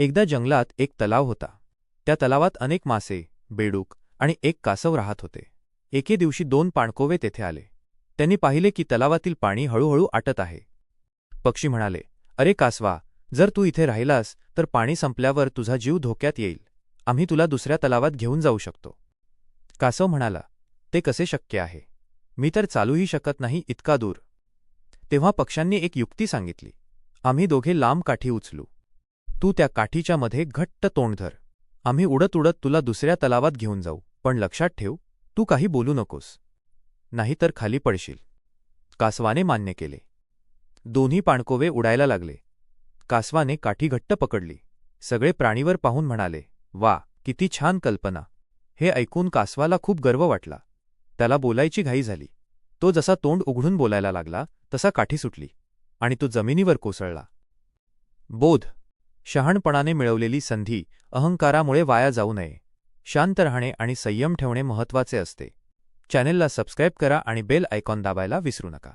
एकदा जंगलात एक तलाव होता. त्या तलावात अनेक मासे बेडूक आणि एक कासव राहत होते. एके दिवशी दोन पाणकोवे तेथे आले. त्यांनी पाहिले की तलावातील पाणी हळूहळू आटत आहे. पक्षी म्हणाले अरे कासवा जर तू इथे राहिलास तर पाणी संपल्यावर तुझा जीव धोक्यात येईल. आम्ही तुला दुसऱ्या तलावात घेऊन जाऊ शकतो. कासव म्हणाला ते कसे शक्य आहे? मी तर चालूही शकत नाही इतका दूर. तेव्हा पक्ष्यांनी एक युक्ती सांगितली आम्ही दोघे लांब काठी उचलू. तू त्या काठीच्या मध्ये घट्ट तोंड धर. आम्ही उडत उडत तुला दुसऱ्या तलावात घेऊन जाऊ पण लक्षात ठेव तू काही बोलू नकोस. नाहीतर खाली पडशील. कासवाने मान्य केले. दोन्ही पाणकोवे उडायला लागले. कासवाने काठी घट्ट पकडली. सगळे प्राणीवर पाहून म्हणाले वा किती छान कल्पना. हे ऐकून कासवाला खूप गर्व वाटला. त्याला बोलायची घाई झाली. तो जसा तोंड उघडून बोलायला लागला तसा काठी सुटली आणि तो जमिनीवर कोसळला. बोध शहाणपणाने मिळवलेली संधी अहंकारामुळे वाया जाऊ नये. शांत राहणे आणि संयम ठेवणे महत्त्वाचे असते. चॅनेलला सबस्क्राईब करा आणि बेल आयकॉन दाबायला विसरू नका.